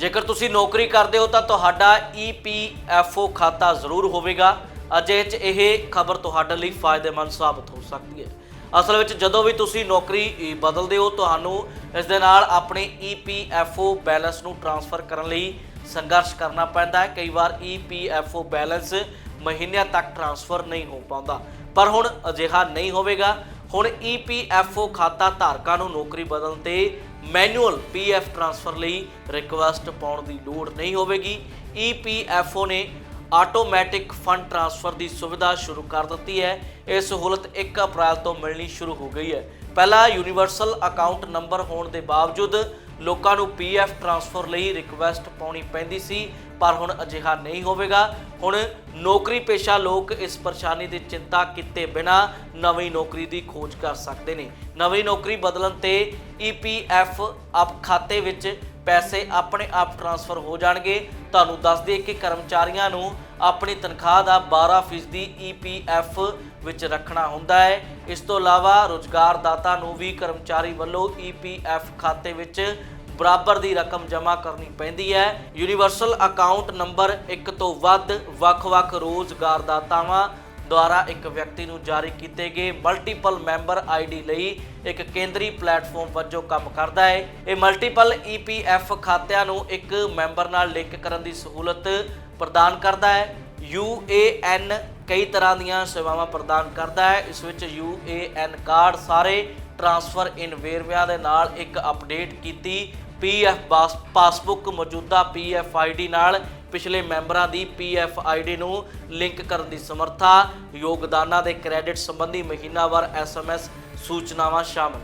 ਜੇਕਰ ਤੁਸੀਂ ਨੌਕਰੀ ਕਰਦੇ ਹੋ ਤਾਂ ਤੁਹਾਡਾ EPFO ਖਾਤਾ ਜ਼ਰੂਰ ਹੋਵੇਗਾ। ਅਜੇ ਚ ਇਹ ਖਬਰ ਤੁਹਾਡੇ ਲਈ ਫਾਇਦੇਮੰਦ ਸਾਬਤ ਹੋ ਸਕਦੀ ਹੈ। ਅਸਲ ਵਿੱਚ ਜਦੋਂ ਵੀ ਤੁਸੀਂ ਨੌਕਰੀ ਬਦਲਦੇ ਹੋ, ਤੁਹਾਨੂੰ ਇਸ ਦੇ ਨਾਲ ਆਪਣੇ EPFO ਬੈਲੈਂਸ ਨੂੰ ਟਰਾਂਸਫਰ ਕਰਨ ਲਈ ਸੰਘਰਸ਼ ਕਰਨਾ ਪੈਂਦਾ ਹੈ। ਕਈ ਵਾਰ EPFO ਬੈਲੈਂਸ ਮਹੀਨਿਆਂ ਤੱਕ ਟ੍ਰਾਂਸਫਰ ਨਹੀਂ ਹੋ ਪਾਉਂਦਾ। ਪਰ ਹੁਣ ਅਜਿਹਾ ਨਹੀਂ ਹੋਵੇਗਾ। ਹੁਣ EPFO ਖਾਤਾ ਧਾਰਕਾਂ ਨੂੰ ਨੌਕਰੀ ਬਦਲਣ ਤੇ ਮੈਨੂਅਲ PF ਟ੍ਰਾਂਸਫਰ ਲਈ ਰਿਕੁਐਸਟ ਪਾਉਣ ਦੀ ਲੋੜ ਨਹੀਂ ਹੋਵੇਗੀ। EPFO ਨੇ ਆਟੋਮੈਟਿਕ ਫੰਡ ਟ੍ਰਾਂਸਫਰ ਦੀ ਸੁਵਿਧਾ ਸ਼ੁਰੂ ਕਰ ਦਿੱਤੀ ਹੈ। ਇਹ ਸਹੂਲਤ 1 ਅਪ੍ਰੈਲ ਤੋਂ ਮਿਲਣੀ ਸ਼ੁਰੂ ਹੋ ਗਈ ਹੈ। ਪਹਿਲਾਂ ਯੂਨੀਵਰਸਲ ਅਕਾਊਂਟ ਨੰਬਰ ਹੋਣ ਦੇ ਬਾਵਜੂਦ ਲੋਕਾਂ ਨੂੰ PF ਟ੍ਰਾਂਸਫਰ ਲਈ ਰਿਕੁਐਸਟ ਪਾਉਣੀ ਪੈਂਦੀ ਸੀ, ਪਰ ਹੁਣ ਅਜਿਹਾ ਨਹੀਂ ਹੋਵੇਗਾ। ਹੁਣ ਨੌਕਰੀ ਪੇਸ਼ਾ ਲੋਕ ਇਸ ਪਰੇਸ਼ਾਨੀ ਦੀ ਚਿੰਤਾ ਕੀਤੇ ਬਿਨਾ ਨਵੀਂ ਨੌਕਰੀ ਦੀ ਖੋਜ ਕਰ ਸਕਦੇ ਨੇ। ਨਵੀਂ ਨੌਕਰੀ ਬਦਲਣ ਤੇ EPF ਅਪ ਖਾਤੇ ਵਿੱਚ ਪੈਸੇ ਆਪਣੇ ਆਪ ਟ੍ਰਾਂਸਫਰ ਹੋ ਜਾਣਗੇ। ਤੁਹਾਨੂੰ ਦੱਸ ਦਈਏ ਕਿ ਕਰਮਚਾਰੀਆਂ ਨੂੰ ਆਪਣੀ ਤਨਖਾਹ ਦਾ 12% ਦੀ EPF ਵਿੱਚ ਰੱਖਣਾ ਹੁੰਦਾ ਹੈ। ਇਸ ਤੋਂ ਇਲਾਵਾ ਰੁਜ਼ਗਾਰਦਾਤਾ ਨੂੰ ਵੀ ਕਰਮਚਾਰੀ ਵੱਲੋਂ EPF ਖਾਤੇ ਵਿੱਚ ਬਰਾਬਰ ਦੀ ਰਕਮ ਜਮ੍ਹਾਂ ਕਰਨੀ ਪੈਂਦੀ ਹੈ। ਯੂਨੀਵਰਸਲ ਅਕਾਊਂਟ ਨੰਬਰ ਇੱਕ ਤੋਂ ਵੱਧ ਵੱਖ-ਵੱਖ ਰੋਜ਼ਗਾਰਦਾਤਾਵਾਂ ਦੁਆਰਾ ਇੱਕ ਵਿਅਕਤੀ ਨੂੰ ਜਾਰੀ ਕੀਤੇ ਗਏ ਮਲਟੀਪਲ ਮੈਂਬਰ ਆਈਡੀ ਲਈ ਇੱਕ ਕੇਂਦਰੀ ਪਲੇਟਫਾਰਮ ਵਜੋਂ ਕੰਮ ਕਰਦਾ ਹੈ। ਇਹ ਮਲਟੀਪਲ EPF ਖਾਤਿਆਂ ਨੂੰ ਇੱਕ ਮੈਂਬਰ ਨਾਲ ਲਿੰਕ ਕਰਨ ਦੀ ਸਹੂਲਤ ਪ੍ਰਦਾਨ ਕਰਦਾ ਹੈ। UAN ਕਈ ਤਰ੍ਹਾਂ ਦੀਆਂ ਸੇਵਾਵਾਂ ਪ੍ਰਦਾਨ ਕਰਦਾ ਹੈ। ਇਸ ਵਿੱਚ UAN ਕਾਰਡ ਸਾਰੇ ਟ੍ਰਾਂਸਫਰ ਇਨ ਵੇਰਵਿਆਂ ਦੇ ਨਾਲ ਇੱਕ ਅਪਡੇਟ ਕੀਤੀ। ਪੀਐਫ ਪਾਸਬੁੱਕ ਮੌਜੂਦਾ ਪੀਐਫ ਆਈਡੀ ਨਾਲ ਪਿਛਲੇ ਮੈਂਬਰਾਂ ਦੀ ਪੀਐਫ ਆਈਡੀ ਨੂੰ ਲਿੰਕ ਕਰਨ ਦੀ ਸਮਰੱਥਾ, ਯੋਗਦਾਨਾਂ ਦੇ ਕ੍ਰੈਡਿਟ ਸੰਬੰਧੀ ਮਹੀਨਾਵਾਰ ਐਸਐਮਐਸ ਸੂਚਨਾਵਾਂ ਸ਼ਾਮਲ।